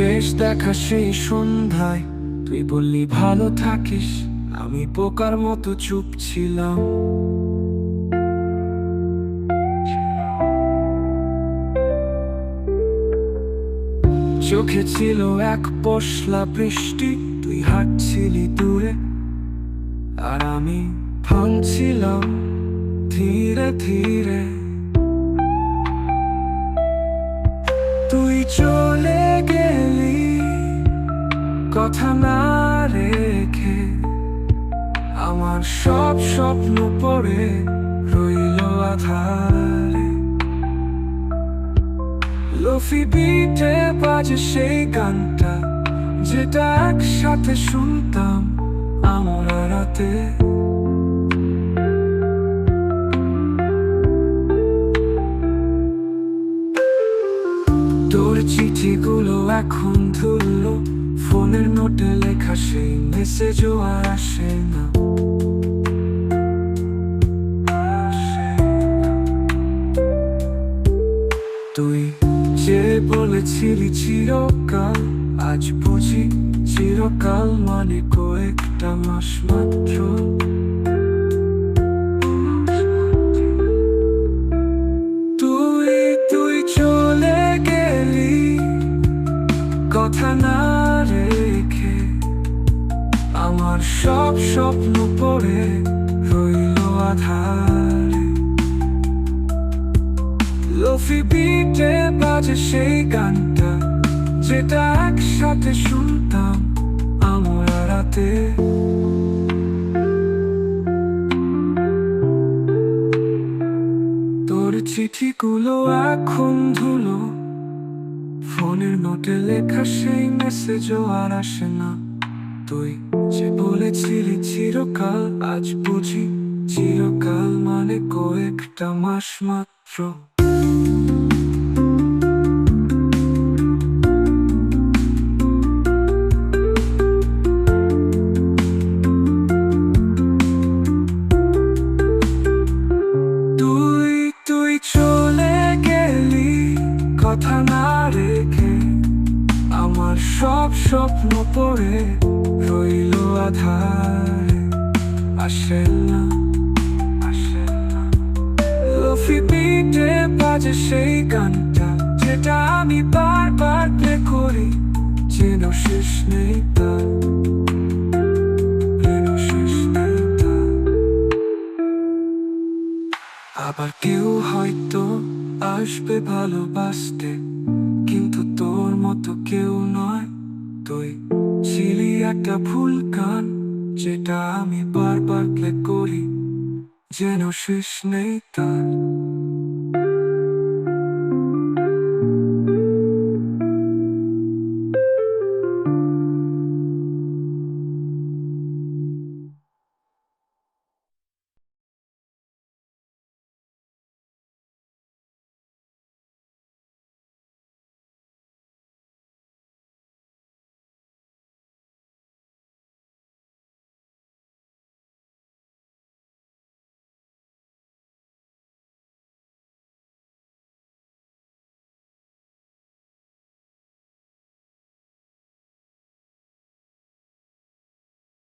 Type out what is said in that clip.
শেষ দেখা সেই সন্ধ্যায়। তুই বললি, ভালো থাকিস। আমি পোকার মতো চুপ ছিলাম। চোখে ছিল এক পশলা বৃষ্টি, তুই হাঁটছিলি দূরে। আর আমি ভাঙছিলাম ধীরে ধীরে। কথা না রেখে আমার সব স্বপ্ন পড়ে রইল আধারে। লফি বিটে বাজে সেই গানটা যেটা একসাথে শুনতাম আমরা রাতে। তোর চিঠিগুলো এখন ধুলো ফোনের নোটে লেখা সেই মেসেজও আর আসে না। তুই যে বলেছিলি চিরকাল, আজ বুঝি চিরকাল মানে কয়েকটা মাস মাত্র আমার সব স্বপ্ন পড়ে রইল আধারে। লফি বিটে বাজে সেই গানটা, যেটা একসাথে শুনতাম আমরা রাতে। তোর চিঠিগুলো এখন ধুলো, ফোনের নোটে লেখা সেই মেসেজও আর আসে না। তুই যে বলেছিলি চিরকাল, আজ বুঝি চিরকাল মানে কয়েকটা মাস মাত্র। তুই তুই চলে গেলি, কথা না রেখে আমার সব স্বপ্ন পড়ে। আধারে আসে না আসে না। লফি পিঠে বাজে সেই গানটা, যেটা আমি বারবার প্লে করি যেন শেষ নেই তার। আবার কেউ হয়তো আসবে ভালোবাসতে, কিন্তু তোর মতো কেউ নয় তুই। ছিলি একটা ভুল গান যেটা আমি বারবার প্লে করি যেন শেষ নেই তার।